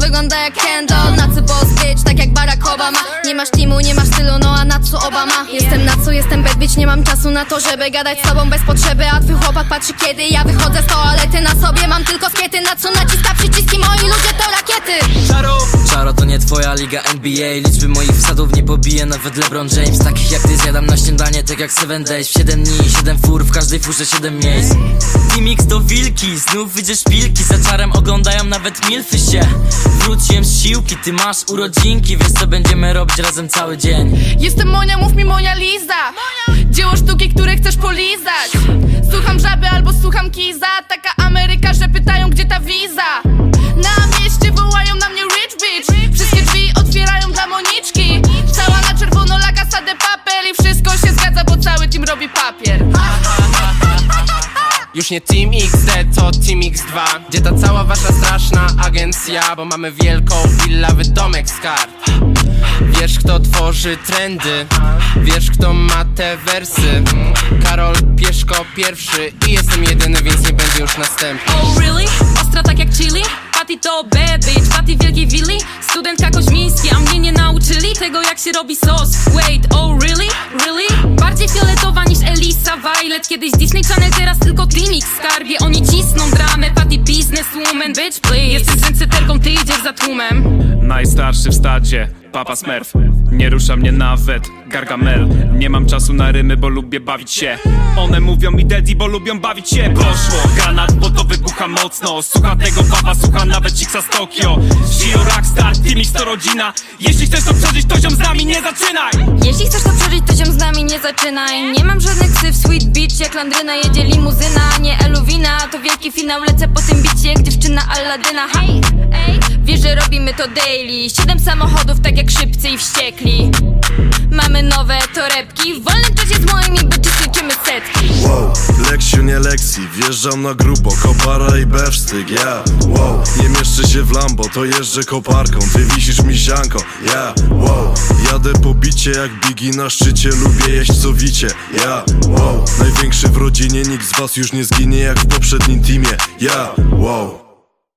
wygląda jak Kendall Nacy boss bitch, tak jak Barack Obama? Nie masz teamu, nie masz stylu, no a na co Obama? Jestem na co, jestem bad bitch, nie mam czasu na to, żeby gadać z tobą bez potrzeby. A twój chłopak patrzy kiedy ja wychodzę z toalety Na sobie. Mam tylko skiety, na co naciska przyciski Moi ludzie to rakiety. Czaro! Czaro to nie twoja liga NBA Liczby moich wsadów nie pobije nawet LeBron James. Takich jak ty zjadam na śniadanie, tak jak 7 days. W 7 dni, 7 fur, w każdej furze 7 miejsc Team X to wilki, znów widzę szpilki Za czarem oglądają nawet milfy się. Wróciłem z siłki, ty masz urodzinki Wiesz co będziemy robić razem cały dzień. Jestem Monia, mów mi Monia Liza. Dzieło sztuki, które chcesz polizać. Słucham żaby albo słucham kiza. Taka Już nie Team XD, to Team X2 Gdzie ta cała wasza straszna agencja Bo mamy wielką willawy domek z kart Wiesz kto tworzy trendy Wiesz kto ma te wersy Karol Pieszko pierwszy I jestem jedyny, więc nie będzie już następny Oh really? Ostra tak jak chili? Patty to bitch, Patty wielkiej willi Studentka Koźmiński, a mnie nie nauczyli Tego jak się robi sos Wait, oh really? Really? Bardziej fioletowa Elisa Violet Kiedyś Disney Channel, teraz tylko Teamix skarbie. Oni cisną dramę, Patty businesswoman Bitch please, jesteś trendseterką, ty idziesz za tłumem. Najstarszy w stadzie, Papa Smurf. Nie rusza mnie nawet Gargamel. Nie mam czasu na rymy, bo lubię bawić się. One mówią mi daddy, bo lubią bawić się. Poszło, granat, bo wybucha mocno Słucha tego papa, słucha nawet Chicksa z Tokio. Gio Rockstar, Team X to rodzina. Jeśli chcesz to przeżyć, to ziom z nami nie zaczynaj! Jeśli chcesz to przeżyć, to się z nami nie zaczynaj. Nie mam żadnych ksyw, sweet beach Jak Landryna jedzie limuzyna, nie Eluwina To wielki finał, lecę po tym bicie Jak dziewczyna Alladyna Hej, ej, wiesz, że robimy to daily. Siedem samochodów, tak jak szybcy i wściekli. Mamy nowe torebki. W wolnym czasie z moimi bitches liczymy setki. Wow, wjeżdżam na grubo Kopara i bewsztyk, ja Wow, nie mieszczę się w Lambo, to jeżdżę koparką Ty wisisz mi sianko, ja Wow, jadę po bicie jak Biggie na szczycie Lubię jeść co wicie, ja Wow, największy w rodzinie, nikt z was już nie zginie Jak w poprzednim teamie, ja Wow